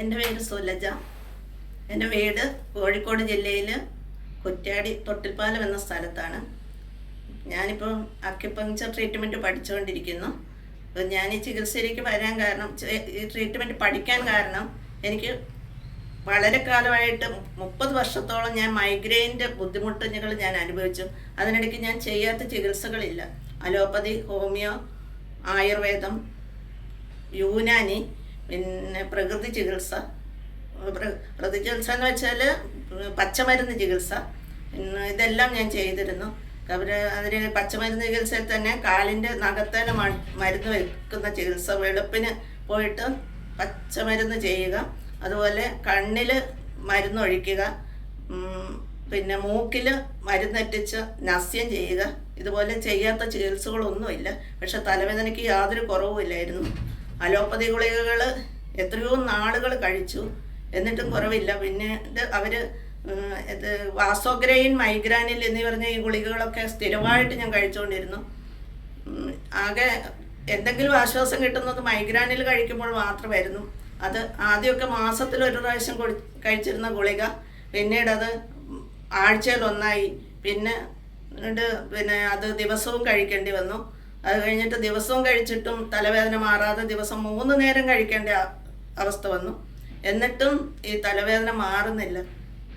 എന്റെ പേര് സുലജ. എന്റെ വീട് കോഴിക്കോട് ജില്ലയിൽ കുറ്റ്യാടി തൊട്ടിൽപ്പാലം എന്ന സ്ഥലത്താണ്. ഞാനിപ്പോൾ അക്യുപങ്ചർ ട്രീറ്റ്മെന്റ് പഠിച്ചുകൊണ്ടിരിക്കുന്നു അപ്പോൾ ഞാൻ ഈ ചികിത്സയിലേക്ക് വരാൻ കാരണം ഈ ട്രീറ്റ്മെന്റ് പഠിക്കാൻ കാരണം എനിക്ക് വളരെ കാലമായിട്ട് മുപ്പത് വർഷത്തോളം ഞാൻ മൈഗ്രെയിന്റെ ബുദ്ധിമുട്ടുകൾ ഞാൻ അനുഭവിച്ചു. അതിനിടയ്ക്ക് ഞാൻ ചെയ്യാത്ത ചികിത്സകളില്ല. അലോപ്പതി ഹോമിയോ ആയുർവേദം യൂനാനി പിന്നെ പ്രകൃതി ചികിത്സ. പ്ര- പ്രകൃതി ചികിത്സ എന്ന് വെച്ചാൽ പച്ചമരുന്ന് ചികിത്സ. ഇതെല്ലാം ഞാൻ ചെയ്തിരുന്നു. അവർ അതിന് പച്ചമരുന്ന് ചികിത്സയിൽ തന്നെ കാലിന്റെ നഖത്തേന് മരുന്ന് വെക്കുന്ന ചികിത്സ വെളുപ്പിന് പോയിട്ട് പച്ചമരുന്ന് ചെയ്യുക. അതുപോലെ കണ്ണിൽ മരുന്ന് ഒഴിക്കുക. പിന്നെ മൂക്കിൽ മരുന്നെറ്റിച്ച് നസ്യം ചെയ്യുക. ഇതുപോലെ ചെയ്യാത്ത ചികിത്സകളൊന്നുമില്ല. പക്ഷെ തലവേദനയ്ക്ക് യാതൊരു കുറവുമില്ലായിരുന്നു. അലോപ്പതി ഗുളികകൾ എത്രയോ നാളുകൾ കഴിച്ചു. എന്നിട്ടും കുറവില്ല. പിന്നെ ഇത് അവർ ഇത് വാസോഗ്രൈൻ മൈഗ്രാനിൽ എന്ന് പറഞ്ഞ ഈ ഗുളികകളൊക്കെ സ്ഥിരമായിട്ട് ഞാൻ കഴിച്ചുകൊണ്ടിരുന്നു ആകെ എന്തെങ്കിലും ആശ്വാസം കിട്ടുന്നത് മൈഗ്രാനിൽ കഴിക്കുമ്പോൾ മാത്രമായിരുന്നു. അത് ആദ്യമൊക്കെ മാസത്തിൽ ഒരു പ്രാവശ്യം കഴിച്ചിരുന്ന ഗുളിക. പിന്നീട് അത് ആഴ്ചയിൽ ഒന്നായി. പിന്നെ പിന്നെ അത് ദിവസവും കഴിക്കേണ്ടി വന്നു. അത് കഴിഞ്ഞിട്ട് ദിവസവും കഴിച്ചിട്ടും തലവേദന മാറാതെ ദിവസം മൂന്ന് നേരം കഴിക്കേണ്ട അവസ്ഥ വന്നു. എന്നിട്ടും ഈ തലവേദന മാറുന്നില്ല.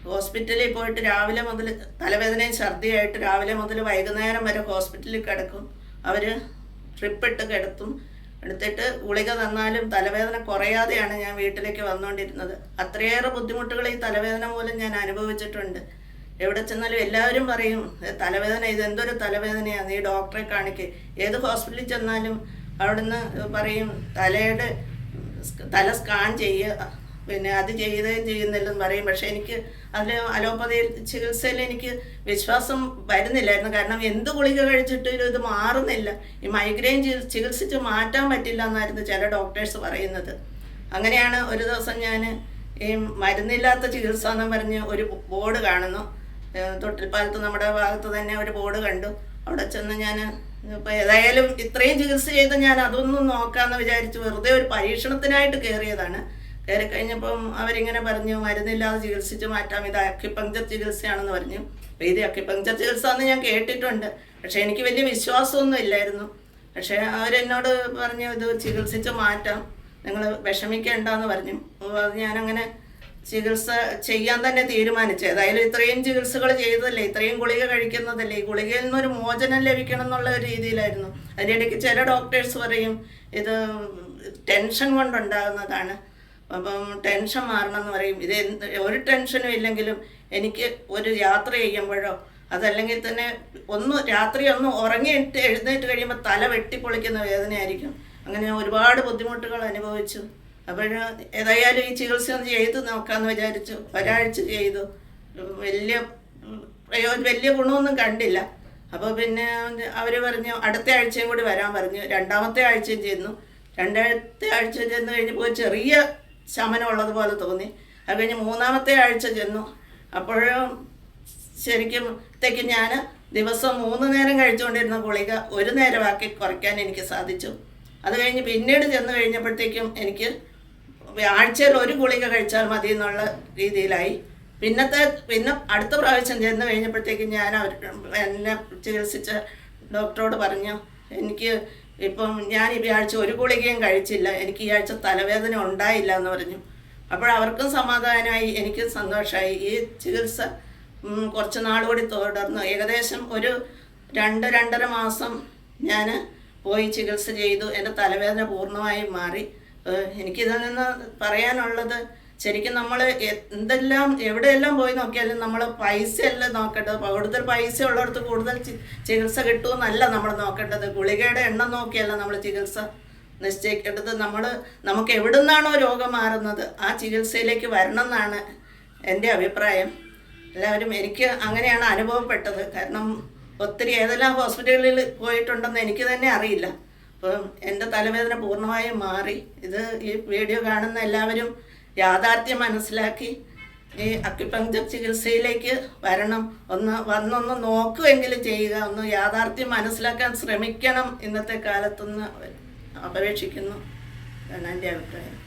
ഹോസ്പിറ്റലിൽ പോയിട്ട് രാവിലെ മുതൽ തലവേദനയും ഛർദിയായിട്ട് രാവിലെ മുതൽ വൈകുന്നേരം വരെ ഹോസ്പിറ്റലിൽ കിടക്കും. അവർ ട്രിപ്പിട്ട് കിടത്തും. എടുത്തിട്ട് ഗുളിക തന്നാലും തലവേദന കുറയാതെയാണ് ഞാൻ വീട്ടിലേക്ക് വന്നുകൊണ്ടിരുന്നത്. അത്രയേറെ ബുദ്ധിമുട്ടുകൾ ഈ തലവേദന മൂലം ഞാൻ അനുഭവിച്ചിട്ടുണ്ട്. എവിടെ ചെന്നാലും എല്ലാവരും പറയും തലവേദന ഇത് എന്തൊരു തലവേദനയാണ് നീ ഡോക്ടറെ കാണിക്ക്. ഏത് ഹോസ്പിറ്റലിൽ ചെന്നാലും അവിടുന്ന് പറയും തലയുടെ തല സ്കാൻ ചെയ്യുക പിന്നെ അത് ചെയ്യുകയും ചെയ്യുന്നില്ലെന്ന് പറയും. പക്ഷെ എനിക്ക് അതിൽ അലോപ്പതി ചികിത്സയിൽ എനിക്ക് വിശ്വാസം വരുന്നില്ലായിരുന്നു. കാരണം എന്ത് ഗുളിക കഴിച്ചിട്ടും ഇത് മാറുന്നില്ല. ഈ മൈഗ്രെയിൻ ചികിത്സിച്ച് മാറ്റാൻ പറ്റില്ല എന്നായിരുന്നു ചില ഡോക്ടേഴ്സ് പറയുന്നത്. അങ്ങനെയാണ് ഒരു ദിവസം ഞാൻ ഈ മരുന്നില്ലാത്ത ചികിത്സ എന്ന് പറഞ്ഞ് ഒരു ബോർഡ് കാണുന്നു. തൊട്ടിൽപ്പാലത്ത് നമ്മുടെ ഭാഗത്ത് തന്നെ ഒരു ബോർഡ് കണ്ടു. അവിടെ ചെന്ന് ഞാൻ ഇപ്പം ഏതായാലും ഇത്രയും ചികിത്സ ചെയ്ത് ഞാൻ അതൊന്നും നോക്കാമെന്ന് വിചാരിച്ച് വെറുതെ ഒരു പരീക്ഷണത്തിനായിട്ട് കയറിയതാണ് കയറി കഴിഞ്ഞപ്പം അവരിങ്ങനെ പറഞ്ഞു മരുന്നില്ലാതെ ചികിത്സിച്ച് മാറ്റാം. ഇത് അക്യുപങ്ചർ ചികിത്സയാണെന്ന് പറഞ്ഞു. അപ്പം ഇത് അക്യുപങ്ചർ ചികിത്സ എന്ന് ഞാൻ കേട്ടിട്ടുണ്ട്. പക്ഷേ എനിക്ക് വലിയ വിശ്വാസമൊന്നും ഇല്ലായിരുന്നു. പക്ഷേ അവരെന്നോട് പറഞ്ഞു ഇത് ചികിത്സിച്ച് മാറ്റാം. നിങ്ങൾ വിഷമിക്കേണ്ടെന്ന് പറഞ്ഞു. അപ്പോൾ അത് ഞാനങ്ങനെ ചികിത്സ ചെയ്യാൻ തന്നെ തീരുമാനിച്ചു. ഏതായാലും ഇത്രയും ചികിത്സകൾ ചെയ്തതല്ലേ? ഇത്രയും ഗുളിക കഴിക്കുന്നതല്ലേ? ഈ ഗുളികയിൽ നിന്നൊരു മോചനം ലഭിക്കണം എന്നുള്ള ഒരു രീതിയിലായിരുന്നു. അതിനിടയ്ക്ക് ചില ഡോക്ടേഴ്സ് പറയും ഇത് ടെൻഷൻ കൊണ്ടുണ്ടാകുന്നതാണ്. അപ്പം ടെൻഷൻ മാറണം എന്ന് പറയും. ഇത് ഒരു ടെൻഷനും ഇല്ലെങ്കിലും എനിക്ക് ഒരു യാത്ര ചെയ്യുമ്പോഴോ അതല്ലെങ്കിൽ തന്നെ ഒന്ന് രാത്രി ഒന്ന് ഉറങ്ങിയിട്ട് എഴുന്നേറ്റ് കഴിയുമ്പോൾ തല വെട്ടിപ്പൊളിക്കുന്ന വേദനയായിരിക്കും. അങ്ങനെ ഒരുപാട് ബുദ്ധിമുട്ടുകൾ അനുഭവിച്ചു. അപ്പോൾ ഏതായാലും ഈ ചികിത്സ ഒന്ന് ചെയ്തു നോക്കാമെന്ന് വിചാരിച്ചു. ഒരാഴ്ച ചെയ്തു. വലിയ പ്രയോ വലിയ ഗുണമൊന്നും കണ്ടില്ല. അപ്പോൾ പിന്നെ അവർ പറഞ്ഞു അടുത്ത ആഴ്ചയും കൂടി വരാൻ പറഞ്ഞു. രണ്ടാമത്തെ ആഴ്ചയും ചെന്നു. രണ്ടാമത്തെ ആഴ്ച ചെന്ന് കഴിഞ്ഞപ്പോൾ ചെറിയ ശമനം ഉള്ളതുപോലെ തോന്നി. അത് കഴിഞ്ഞ് മൂന്നാമത്തെ ആഴ്ച ചെന്നു. അപ്പോഴും ശരിക്കും ത്തേക്ക് ഞാൻ ദിവസം മൂന്ന് നേരം കഴിച്ചുകൊണ്ടിരുന്ന ഗുളിക ഒരു നേരമാക്കി കുറയ്ക്കാൻ എനിക്ക് സാധിച്ചു. അത് കഴിഞ്ഞ് പിന്നീട് ചെന്ന് കഴിഞ്ഞപ്പോഴത്തേക്കും എനിക്ക് ആഴ്ചയിൽ ഒരു ഗുളിക കഴിച്ചാൽ മതി എന്നുള്ള രീതിയിലായി. പിന്നത്തെ പിന്നെ അടുത്ത പ്രാവശ്യം ചെന്ന് കഴിഞ്ഞപ്പോഴത്തേക്കും ഞാൻ അവർ എന്നെ ചികിത്സിച്ച ഡോക്ടറോട് പറഞ്ഞു എനിക്ക് ഇപ്പം ഞാൻ ഈ ആഴ്ച ഒരു ഗുളികയും കഴിച്ചില്ല. എനിക്ക് ഈ ആഴ്ച തലവേദന ഉണ്ടായില്ല എന്ന് പറഞ്ഞു. അപ്പോൾ അവർക്കും സമാധാനമായി എനിക്കും സന്തോഷമായി. ഈ ചികിത്സ കുറച്ച് നാൾ കൂടി തുടർന്നു ഏകദേശം ഒരു രണ്ട് രണ്ടര മാസം ഞാൻ പോയി ചികിത്സ ചെയ്തു. എന്റെ തലവേദന പൂർണമായും മാറി. എനിക്കിതിൽ നിന്ന് പറയാനുള്ളത് ശരിക്കും നമ്മൾ എന്തെല്ലാം എവിടെയെല്ലാം പോയി നോക്കിയാലും നമ്മൾ പൈസയല്ല നോക്കേണ്ടത്. കൂടുതൽ പൈസ ഉള്ളിടത്ത് കൂടുതൽ ചികിത്സ കിട്ടുമെന്നല്ല നമ്മൾ നോക്കേണ്ടത്. ഗുളികയുടെ എണ്ണം നോക്കിയല്ല നമ്മൾ ചികിത്സ നിശ്ചയിക്കേണ്ടത്. നമ്മൾ നമുക്ക് എവിടുന്നാണോ രോഗം മാറുന്നത് ആ ചികിത്സയിലേക്ക് വരണം എന്നാണ് എന്റെ അഭിപ്രായം. എല്ലാവരും എനിക്ക് അങ്ങനെയാണ് അനുഭവപ്പെട്ടത്. കാരണം ഒത്തിരി ഏതെല്ലാം ഹോസ്പിറ്റലുകളിൽ പോയിട്ടുണ്ടെന്ന് എനിക്ക് തന്നെ അറിയില്ല. അപ്പം എന്റെ തലവേദന പൂർണമായും മാറി. ഇത് ഈ വീഡിയോ കാണുന്ന എല്ലാവരും യാഥാർത്ഥ്യം മനസ്സിലാക്കി. ഈ അക്യുപങ്ചർ ചികിത്സയിലേക്ക് വരണം. ഒന്ന് വന്നൊന്ന് നോക്കുമെങ്കിലും ചെയ്യുക. ഒന്ന് യാഥാർത്ഥ്യം മനസ്സിലാക്കാൻ ശ്രമിക്കണം ഇന്നത്തെ കാലത്തൊന്ന് അപേക്ഷിക്കുന്നു എന്നാണ് എന്റെ അഭിപ്രായം.